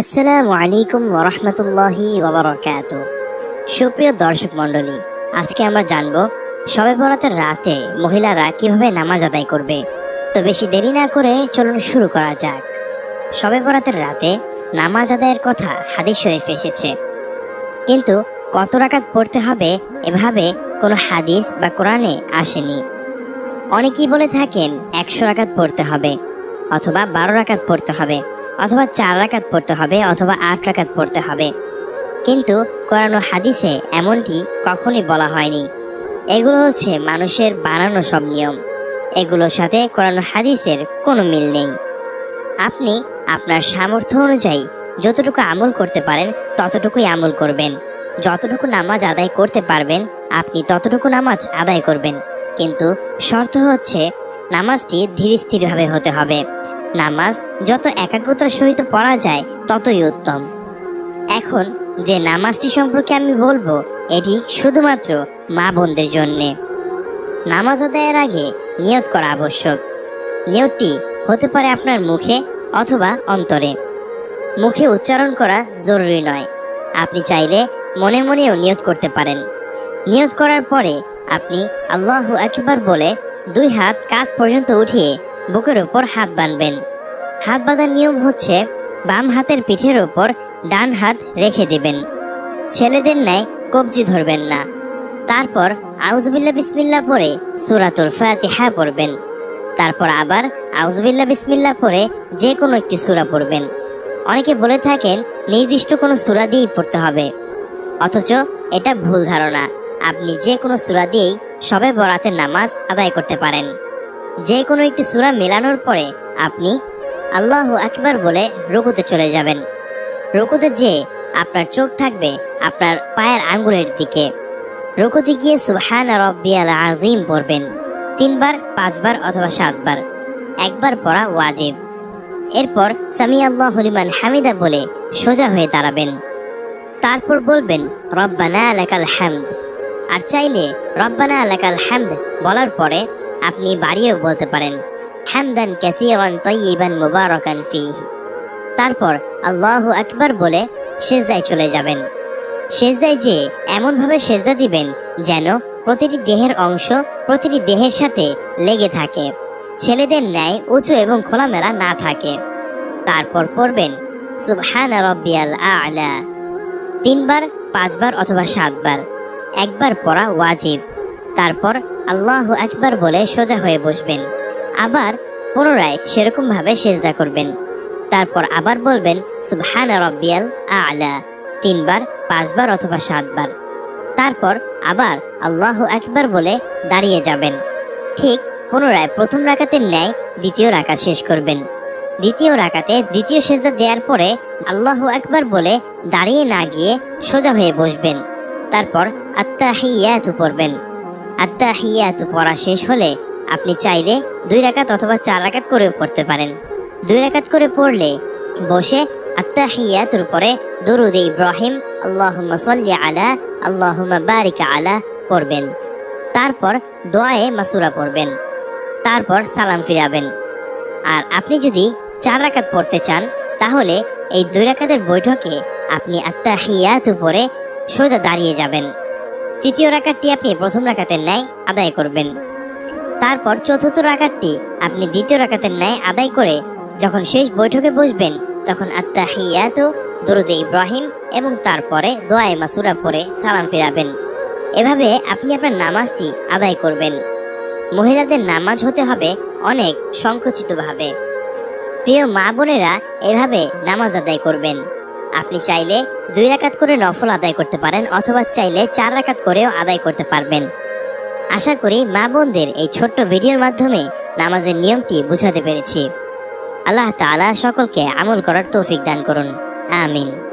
আসসালামু আলাইকুম ওরহমতুল্লাহি ওবরাকাত সুপ্রিয় দর্শক মণ্ডলী, আজকে আমরা জানব, সবে বরাতের রাতে মহিলারা কীভাবে নামাজ আদায় করবে? তো বেশি দেরি না করে চলুন শুরু করা যাক। সবে বরাতের রাতে নামাজ আদায়ের কথা হাদিস শরীফে এসেছে। কিন্তু কত রাকাত পড়তে হবে এভাবে কোনো হাদিস বা কোরআনে আসেনি। অনেকেই বলে থাকেন, একশো রাকাত পড়তে হবে অথবা বারো রাকাত পড়তে হবে। অথবা চার রাকাত পড়তে হবে অথবা আট রাকাত পড়তে হবে। কিন্তু কোরআন হাদিসে এমনটি কখনই বলা হয়নি। এগুলো হচ্ছে মানুষের বানানো সব নিয়ম। এগুলোর সাথে কোরআন হাদিসের কোনো মিল নেই। আপনি আপনার সামর্থ্য অনুযায়ী যতটুকু আমল করতে পারেন ততটুকুই আমল করবেন। যতটুকু নামাজ আদায় করতে পারবেন, আপনি ততটুকু নামাজ আদায় করবেন। কিন্তু শর্ত হচ্ছে নামাজটি ধীর স্থিরভাবে হতে হবে। নামাজ যত একাগ্রতার সহিত পড়া যায়, ততই উত্তম। এখন যে নামাজটি সম্পর্কে আমি বলব, এটি শুধুমাত্র মা বোনদের জন্যে। নামাজ আদায়ের আগে নিয়ত করা আবশ্যক। নিয়তটি হতে পারে আপনার মুখে অথবা অন্তরে। মুখে উচ্চারণ করা জরুরি নয়। আপনি চাইলে মনে মনেও নিয়ত করতে পারেন। নিয়ত করার পরে আপনি আল্লাহ একবার বলে দুই হাত কাঁধ পর্যন্ত উঠিয়ে বুকের ওপর হাত বাঁধবেন হাত বাঁধার নিয়ম হচ্ছে বাম হাতের পিঠের ওপর ডান হাত রেখে দিবেন। ছেলেদের ন্যায় কবজি ধরবেন না। তারপর আউজবিল্লা বিসমিল্লা পরে সুরাতুল ফাতিহা পড়বেন। তারপর আবার আউজবিল্লা বিসমিল্লা পরে যে কোনো একটি সূরা পড়বেন। অনেকে বলে থাকেন, নির্দিষ্ট কোনো সূরা দিয়েই পড়তে হবে। অথচ এটা ভুল ধারণা। আপনি যে কোনো সূরা দিয়েই সবে বরাতের নামাজ আদায় করতে পারেন। যে কোনো একটি সূরা মেলানোর পরে আপনি আল্লাহ আকবার বলে রুকুতে চলে যাবেন। রুকুতে যে আপনার চোখ থাকবে আপনার পায়ের আঙ্গুলের দিকে। রুকুতে গিয়ে সুহান রব্বিয়াল আজিম পড়বেন। তিনবার, পাঁচবার অথবা সাতবার। একবার পড়া ওয়াজিব। এরপর সামি আল্লাহ হলিমান হামিদা বলে সোজা হয়ে দাঁড়াবেন। তারপর বলবেন, রব্বানা আলাকাল হামদ। আর চাইলে, রব্বানা আলাকাল হামদ বলার পরে আপনি বাড়িয়েও বলতে পারেন। হামদান কাসিরান তৈবান মুবারকান ফি তারপর আল্লাহ আকবার বলে, সেজদায় চলে যাবেন। সেজদায় যে এমনভাবে সেজদা দিবেন যেন প্রতিটি দেহের অংশ প্রতিটি দেহের সাথে লেগে থাকে। ছেলেদের ন্যায় উঁচু এবং খোলামেলা না থাকে। তারপর পড়বেন, সুবহান রব্বিয়াল আলা। তিনবার, পাঁচবার অথবা সাতবার। একবার পড়া ওয়াজিব। তারপর আল্লাহ একবার বলে সোজা হয়ে বসবেন। আবার পুনরায় সেরকমভাবে সেজদা করবেন। তারপর আবার বলবেন, সুবহান রব্বিয়াল আলা। তিনবার, পাঁচবার অথবা সাতবার। তারপর আবার আল্লাহ একবার বলে দাঁড়িয়ে যাবেন। ঠিক পুনরায় প্রথম রাকাতের ন্যায় দ্বিতীয় রাকাত শেষ করবেন। দ্বিতীয় রাকাতে দ্বিতীয় সেজদা দেওয়ার পরে আল্লাহ একবার বলে দাঁড়িয়ে না গিয়ে সোজা হয়ে বসবেন। তারপর আত্মাহিয়াতু পড়বেন। আত্মাহিয়াতু পড়া শেষ হলে আপনি চাইলে দুই রাকাত অথবা চার রাকাত করেও পড়তে পারেন। দুই রাকাত করে পড়লে বসে আত্মাহিয়াতুর পরে দরুদ ইব্রাহিম, আল্লাহুম্মা সাল্লি আলা, আল্লাহুম্মা বারিকা আলা পড়বেন। তারপর দোয়ায়ে মাসুরা পড়বেন। তারপর সালাম ফিরাবেন। আর আপনি যদি চার রাকাত পড়তে চান, তাহলে এই দুই রাকাতের বৈঠকে আপনি আত্মাহিয়াত উপরে সোজা দাঁড়িয়ে যাবেন। তৃতীয় রাকাতটি আপনি প্রথম রাকাতের ন্যায় আদায় করবেন। তারপর চতুর্থ রাকাতটি আপনি দ্বিতীয় রাকাতের ন্যায় আদায় করে যখন শেষ বৈঠকে বসবেন, তখন আত্মাহিয়াত দরুদে ইব্রাহিম এবং তারপরে দোয়ায় মাসুরা পরে সালাম ফিরাবেন। এভাবে আপনি আপনার নামাজটি আদায় করবেন। মহিলাদের নামাজ হতে হবে অনেক সংকুচিতভাবে। প্রিয় মা বোনেরা, এভাবে নামাজ আদায় করবেন। আপনি চাইলে দুই রাকাত করে নফল আদায় করতে পারেন অথবা চাইলে চার রাকাত করেও আদায় করতে পারবেন। আশা করি মা বোনদের এই ছোট্ট ভিডিওর মাধ্যমে নামাজের নিয়মটি বুঝাতে পেরেছি। আল্লাহ তালা সকলকে আমল করার তৌফিক দান করুন। আমিন।